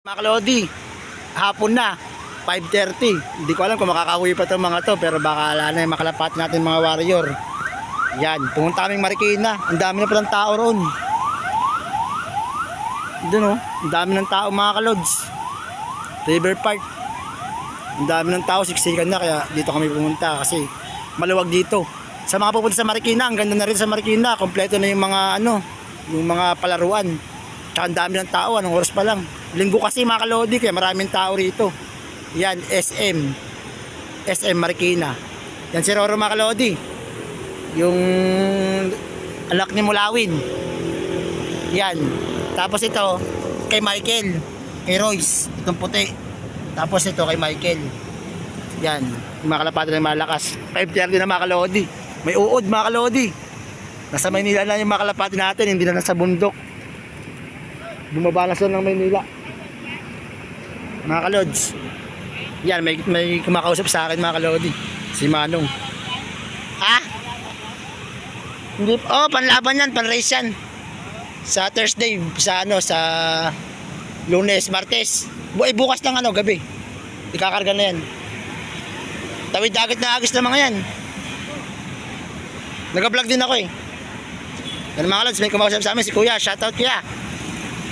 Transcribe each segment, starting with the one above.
Mga kalodi, hapon na, 5.30. Hindi ko alam kung makakauwi pa itong mga to, pero baka ala na yung makalapat natin mga warrior. Yan, pumunta kaming Marikina. Ang dami na palang tao roon. Doon oh, ang dami ng tao mga kalods. River Park. Ang dami ng tao, siksikan na, kaya dito kami pumunta kasi maluwag dito. Sa mga pupunta sa Marikina, ang ganda na rin sa Marikina. Kompleto na yung mga ano, yung mga palaruan. Tsaka ang dami ng tao, anong oras pa lang. Linggo kasi mga kalodi, kaya maraming tao rito. Yan, SM. SM Marikina. Yan si Roro mga kalodi. Yung anak ni Mulawin. Yan. Tapos ito, kay Michael. Kay Royce. Itong puti. Tapos ito kay Michael. Yan. Yung mga kalapati na malakas. 5.30 na mga kalodi. May uod mga kalodi. Nasa Maynila na yung mga kalapati natin. Hindi na nasa bundok. Bumaba na sila ng Maynila. Mga kalods. Yan, may, may kumakausap sa akin mga kalodi. Si Manong. Ha? Hindi, oh, panlaban yan, panrace yan. Sa Thursday, sa ano, sa Lunes, Martes. Bu eh, bukas ng ano, gabi. Ikakarga na yan. Tawid dagat na agis na mga yan. Nag-vlog din ako eh. Yan mga kalods, may kumakausap sa amin si Kuya. Shoutout Kuya.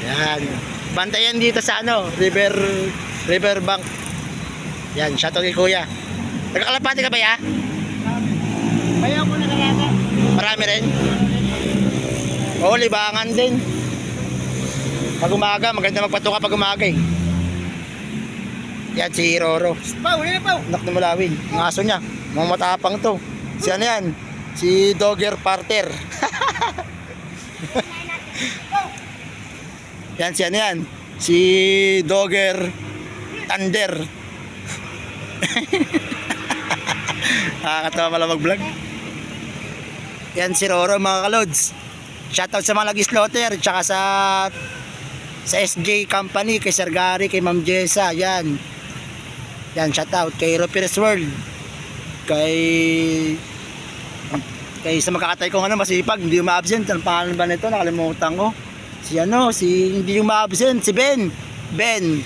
Yan. Bantayan dito sa ano, River River Bank. Yan, shoutout kay Kuya. Nagkakalapati ka ba ya? Kaya ako nagalaga. Marami rin. Oo, libangan din. Pag umaga, maganda magpatuka pag umaga eh. Yan, si Roro. Pau, na pau. Anak ni Mulawin. Ang aso niya. Mga matapang to. Si ano yan? Si Dogger Parter. yan, si ano yan? Si Dogger Thunder. Nakakatawa pala mag-vlog. Yan si Roro mga kalods. Shoutout sa mga nag-slaughter tsaka sa sa SJ Company, kay Sir Gary, kay Ma'am Jessa, yan. Yan, shoutout kay Roperes World. Kay kay sa makakatay kong ano masipag, hindi ma-absent. Ang pangalan ba nito? Nakalimutan ko. Si ano, si hindi yung ma-absent, si Ben. Ben.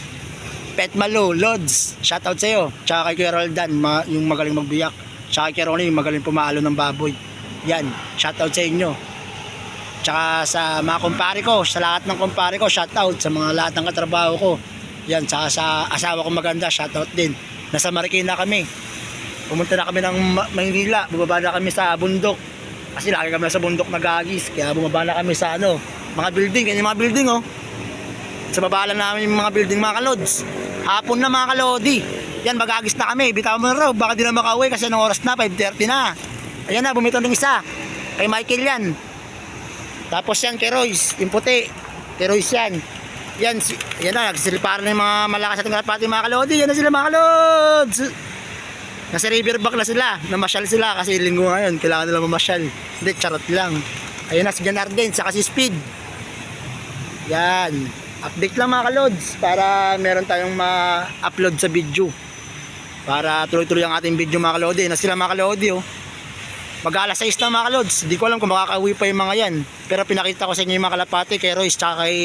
Pet Malo, Lods. Shoutout sa iyo. Tsaka kay Roldan, ma- yung magaling magbiyak. Tsaka kay Ronnie, yung magaling pumalo ng baboy. Yan, shoutout sa inyo. Tsaka sa mga kumpare ko, sa lahat ng kumpare ko, shoutout sa mga lahat ng katrabaho ko. Yan, tsaka sa asawa ko maganda, shoutout din. Nasa Marikina kami. Pumunta na kami ng Ma- Maynila, bumaba na kami sa bundok. Kasi lagi kami sa bundok nagagis, kaya bumaba na kami sa ano, mga building, ganyan mga building oh. Sa baba lang namin yung mga building mga kalods. Hapon na mga kalodi. Yan, magagis na kami. Bitaw mo na raw, baka di na makauwi kasi anong oras na, 5.30 na. Ayan na, bumitaw ng isa. Kay Michael yan. Tapos yan kay Royce, yung puti. Kay Royce yan. Yan, si, yan na, nagsiliparan ng mga malakas at pati mga kalodi. Yan na sila mga kalods. Nasa riverbank na sila. Namasyal sila kasi linggo ngayon. Kailangan nila mamasyal. Hindi, charot lang. Ayun na si Janarden, saka si Speed. Yan. Update lang mga kalods para meron tayong ma-upload sa video. Para tuloy-tuloy ang ating video mga kalodi. Na sila mga kalodi oh. Mag alas 6 na mga kalods. Di ko alam kung makakauwi pa yung mga yan. Pero pinakita ko sa inyo yung mga kalapati kay Royce tsaka kay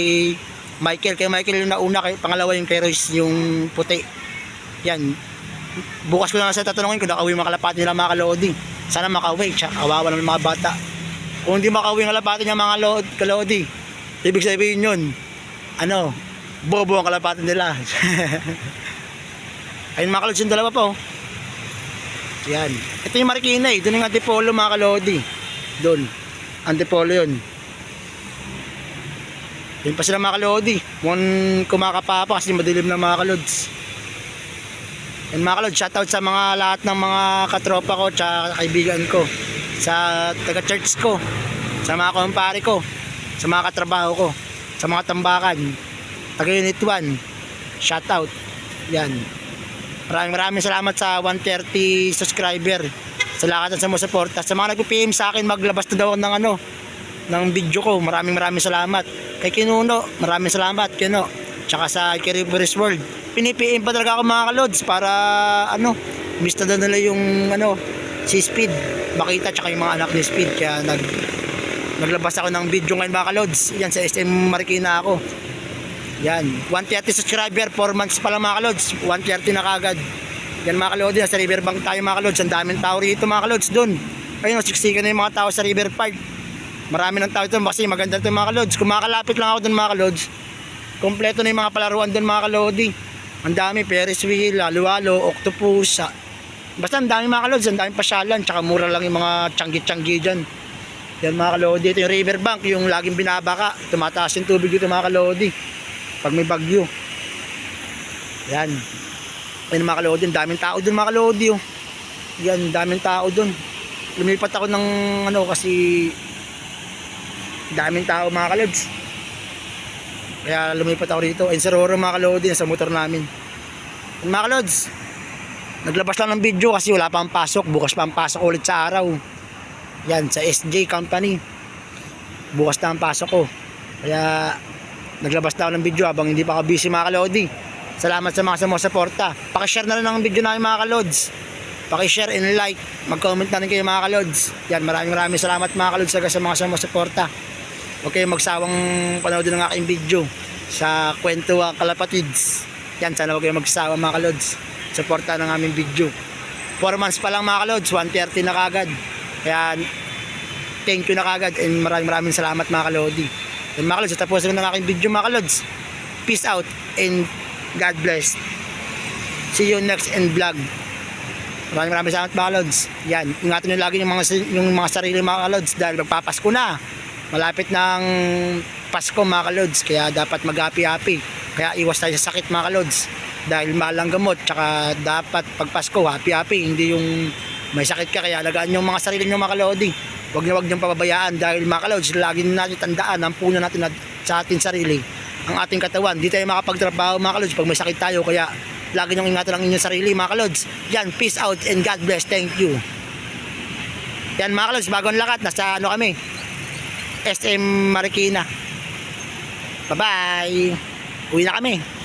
Michael. Kay Michael yung nauna, kay, pangalawa yung kay Royce yung puti. Yan. Bukas ko na sa tatanungin kung nakauwi yung mga kalapati nila mga kalodi. Sana makauwi. Tsaka kawawa yung mga bata. Kung hindi makauwi yung kalapati niya mga lo- kalodi, ibig sabihin yun, ano, bobo ang kalapati nila. Ayun mga kalods yung dalawa pa oh. Yan. Ito yung Marikina eh. Doon yung Antipolo mga kalodi. Doon. Antipolo yun. Yun pa sila mga kalodi. Mukhang kumakapapa kasi madilim na mga kalods. Yan mga kalods, shoutout sa mga lahat ng mga katropa ko tsaka kaibigan ko. Sa taga-church ko. Sa mga kumpare ko. Sa mga katrabaho ko. Sa mga tambakan. Taga-unit 1. Shoutout. Yan. Maraming maraming salamat sa 130 subscriber. Sa lahat ng sumusuporta. Sa mga nagpi-PM sa akin, maglabas na daw ng ano, ng video ko. Maraming maraming salamat. Kay Kinuno, maraming salamat, Kino. Tsaka sa Kiriburis World. Pinipiim pa talaga ako mga kalods para ano, miss na nila yung ano, si Speed. Makita tsaka yung mga anak ni Speed. Kaya nag, naglabas ako ng video ngayon mga kalods. Yan sa SM Marikina ako. Yan, 130 subscriber, 4 months pa lang mga kalods, 130 na kagad. Yan mga kalodi, nasa riverbank tayo mga kalods, ang daming tao rito mga kalods doon. Ayun, siksikan na yung mga tao sa river park. Marami ng tao ito kasi maganda ito mga kalods. Kung makalapit lang ako doon mga kalods, kompleto na yung mga palaruan doon mga kalodi. Ang dami, Ferris wheel, halo-halo, octopus, sa- Basta ang dami mga kalods, ang daming pasyalan, tsaka mura lang yung mga tiyanggi-tiyanggi dyan. Yan mga kalodi, ito yung riverbank, yung laging binabaka, tumataas yung tubig dito mga kalodi. Pag may bagyo. Yan. Yan mga kalodi, daming tao dun mga kalodi. Oh. Yan, daming tao dun. Lumipat ako ng ano kasi daming tao mga kalods. Kaya lumipat ako rito. Ayun sa Roro mga kalodi, sa motor namin. Yan, mga kalods, naglabas lang ng video kasi wala pa ang pasok. Bukas pa ang pasok ulit sa araw. Yan, sa SJ Company. Bukas na ang pasok ko. Kaya naglabas na ako ng video habang hindi pa ako busy mga kalodi. Salamat sa mga sumusuporta. Pakishare na rin ang video namin mga kalods. Pakishare and like. Mag-comment na rin kayo mga kalods. Yan, maraming maraming salamat mga kalods sa mga sumusuporta. Huwag kayong magsawang panoodin ng aking video sa Kwento ang Kalapatids. Yan, sana huwag kayong magsawa mga kalods. Suporta ng aming video. 4 months pa lang mga kalods, 130 na kagad. Kaya thank you na kagad and maraming maraming salamat mga kalodi. And mga kalods, tapusin ko ng aking video mga kalods. Peace out and God bless. See you next in vlog. Maraming maraming salamat mga kalods. Yan, ingatan nyo lagi yung mga, yung mga sarili mga kalods dahil magpapasko na. Malapit ng Pasko mga kalods, kaya dapat mag-happy-happy. Kaya iwas tayo sa sakit mga kalods. Dahil mahal ang gamot, tsaka dapat pag Pasko, happy-happy, hindi yung may sakit ka kaya alagaan yung mga sarili nyo mga kalodi. Huwag niyo wag niyong pababayaan dahil mga kalods, lagi natin tandaan ang puno natin na, sa ating sarili, ang ating katawan. Di tayo makapagtrabaho mga kalods pag may sakit tayo kaya lagi niyong ingatan ang inyong sarili mga kalods. Yan, peace out and God bless. Thank you. Yan mga kalods, bagong lakat, nasa ano kami, SM Marikina. Bye-bye. Uwi na kami.